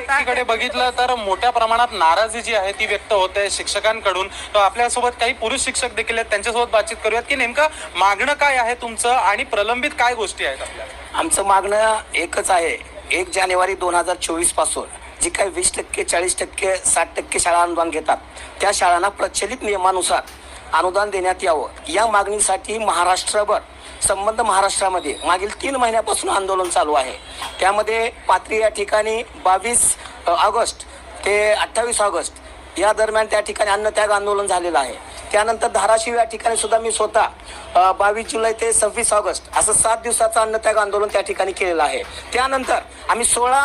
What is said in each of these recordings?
दुसरीकडे बघितलं तर मोठ्या प्रमाणात नाराजी जी आहे ती व्यक्त होते शिक्षकांकडून. तर आपल्यासोबत काही पुरुष शिक्षक देखील आहेत त्यांच्यासोबत बातचीत करूयात की नेमकं मागणं काय आहे तुमचं आणि प्रलंबित काय गोष्टी आहेत आपल्या आमचं मागणं एकच आहे. एक जानेवारी दोन हजार चोवीसपासून जी काही वीस टक्के चाळीस टक्के साठ टक्के शाळा अनुदान घेतात त्या शाळांना प्रचलित नियमानुसार अनुदान देण्यात यावं. या मागणीसाठी महाराष्ट्रभर संबंध महाराष्ट्रामध्ये मागील तीन महिन्यापासून आंदोलन चालू आहे. त्यामध्ये पात्री या ठिकाणी बावीस ऑगस्ट ते अठ्ठावीस ऑगस्ट या दरम्यान त्या ठिकाणी अन्नत्याग आंदोलन झालेलं आहे. त्यानंतर धाराशिव या ठिकाणी सुद्धा मी स्वतः बावीस जुलै ते सव्वीस ऑगस्ट असं सात दिवसाचं अन्नत्याग आंदोलन त्या ठिकाणी केलेलं आहे. त्यानंतर आम्ही सोळा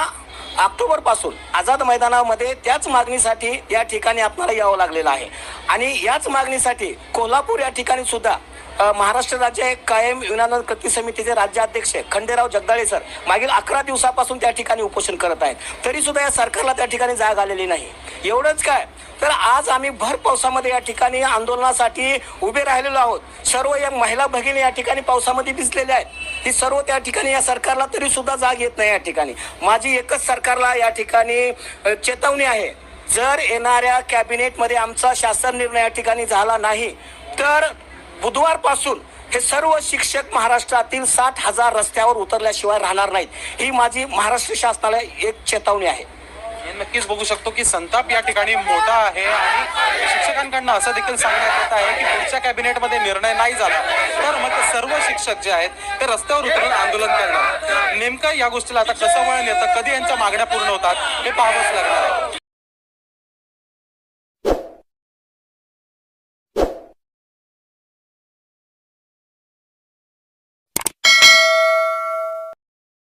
ऑक्टोबरपासून आझाद मैदानामध्ये त्याच मागणीसाठी या ठिकाणी आपल्याला यावं लागलेलं आहे. आणि याच मागणीसाठी कोल्हापूर या ठिकाणी सुद्धा महाराष्ट्र राज्य कायम विनानंद कृती समितीचे राज्याध्यक्ष खंडेराव जगदाळे सर मागील अकरा दिवसापासून त्या ठिकाणी उपोषण करत आहेत. तरी सुद्धा या सरकारला त्या ठिकाणी जाग आलेली नाही. एवढंच काय? तर आज आम्ही भर पावसामध्ये या ठिकाणी आंदोलनासाठी उभे राहिलेलो आहोत. सर्व या महिला भगिनी या ठिकाणी पावसामध्ये भिजलेल्या आहेत. ती सर्व त्या ठिकाणी या सरकारला तरी सुद्धा जाग येत नाही या ठिकाणी. माझी एकच सरकारला या ठिकाणी चेतवणी चेतावणी आहे. जर येणाऱ्या कॅबिनेटमध्ये आमचा शासन निर्णय या ठिकाणी झाला नाही तर बुधवारपासून हे सर्व शिक्षक महाराष्ट्रातील साठ हजार रस्त्यावर उतरल्याशिवाय राहणार नाहीत. ही माझी महाराष्ट्र शासनाला एक चेतावणी आहे. हे नक्कीच बघू शकतो की संताप या ठिकाणी मोठा आहे आणि शिक्षकांकडनं असं देखील सांगण्यात येत आहे की पुढच्या कॅबिनेटमध्ये निर्णय नाही झाला. तर मग सर्व शिक्षक जे आहेत ते रस्त्यावर उतरून आंदोलन करणार. नेमकं या गोष्टीला आता कसं वळण येतं कधी यांच्या मागण्या पूर्ण होतात हे पाहावंच लागणार.